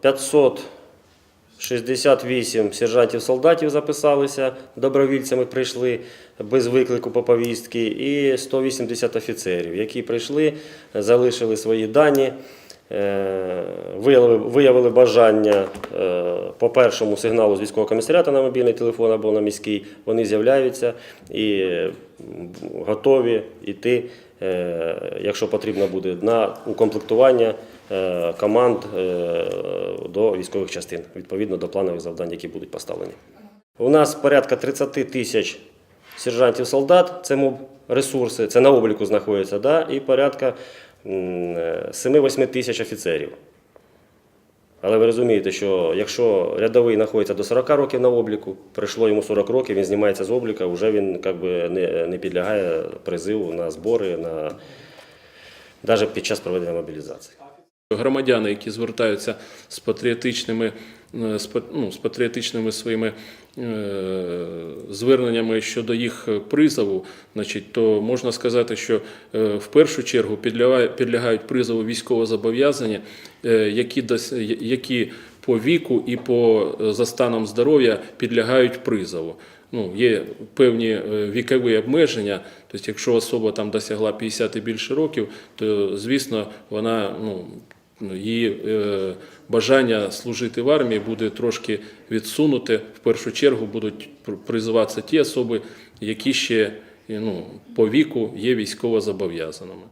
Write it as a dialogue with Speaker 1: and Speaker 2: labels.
Speaker 1: П'ятсот 68 сержантів-солдатів записалися, добровільцями прийшли без виклику по повістки, і 180 офіцерів, які прийшли, залишили свої дані, виявили, виявили бажання е, по першому сигналу з військового комісаріату на мобільний телефон або на міський, вони з'являються і готові йти, е, якщо потрібно буде, на укомплектування е, команд е, до військових частин, відповідно до планових завдань, які будуть поставлені. У нас порядка 30 тисяч сержантів-солдат, це ресурси, це на обліку знаходяться, да? і порядка е, 7-8 тисяч офіцерів. Але ви розумієте, що якщо рядовий знаходиться до 40 років на обліку, прийшло йому 40 років, він знімається з обліка, вже він как би, не, не підлягає призиву на збори, на, навіть під час проведення мобілізації.
Speaker 2: Громадяни, які звертаються з патріотичними, е, ну, з патріотичними своїми е, зверненнями щодо їх призову, значить, то можна сказати, що е, в першу чергу підлягають, призову військовозобов'язані, е, які, які по віку і по е, за станом здоров'я підлягають призову. Ну, є певні е, вікові обмеження. Тобто, якщо особа там досягла 50 і більше років, то звісно вона ну, її е, бажання служити в армії буде трошки відсунуте. В першу чергу будуть пр- призиватися ті особи, які ще ну, по віку є військово зобов'язаними.